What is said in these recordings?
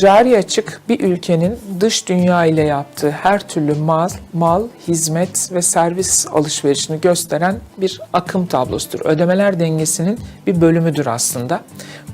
Cari açık bir ülkenin dış dünya ile yaptığı her türlü mal, mal, hizmet ve servis alışverişini gösteren bir akım tablosudur. Ödemeler dengesinin bir bölümüdür aslında.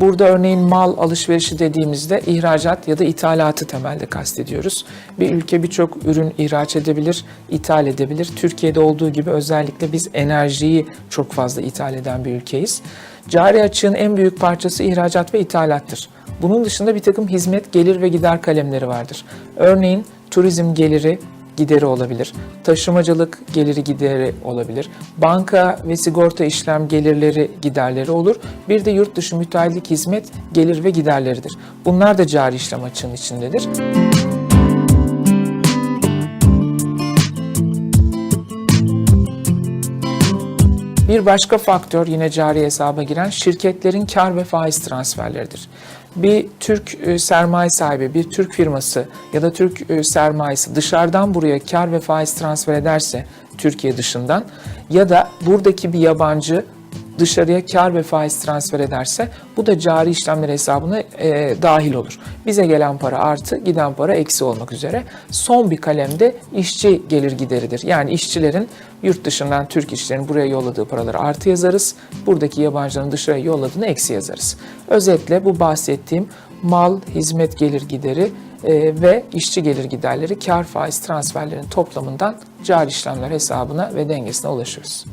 Burada örneğin mal alışverişi dediğimizde ihracat ya da ithalatı temelde kastediyoruz. Bir ülke birçok ürün ihraç edebilir, ithal edebilir. Türkiye'de olduğu gibi özellikle biz enerjiyi çok fazla ithal eden bir ülkeyiz. Cari açığın en büyük parçası ihracat ve ithalattır. Bunun dışında bir takım hizmet, gelir ve gider kalemleri vardır. Örneğin turizm geliri gideri olabilir, taşımacılık geliri gideri olabilir, banka ve sigorta işlem gelirleri giderleri olur. Bir de yurt dışı müteahhitlik hizmet gelir ve giderleridir. Bunlar da cari işlem açığının içindedir. Bir başka faktör yine cari hesaba giren şirketlerin kar ve faiz transferleridir. Bir Türk e, sermaye sahibi, bir Türk firması ya da Türk e, sermayesi dışarıdan buraya kar ve faiz transfer ederse Türkiye dışından ya da buradaki bir yabancı dışarıya kar ve faiz transfer ederse bu da cari işlemler hesabına e, dahil olur. Bize gelen para artı, giden para eksi olmak üzere. Son bir kalemde işçi gelir gideridir. Yani işçilerin yurt dışından Türk işçilerin buraya yolladığı paraları artı yazarız. Buradaki yabancıların dışarıya yolladığını eksi yazarız. Özetle bu bahsettiğim mal, hizmet gelir gideri e, ve işçi gelir giderleri kar faiz transferlerinin toplamından cari işlemler hesabına ve dengesine ulaşırız.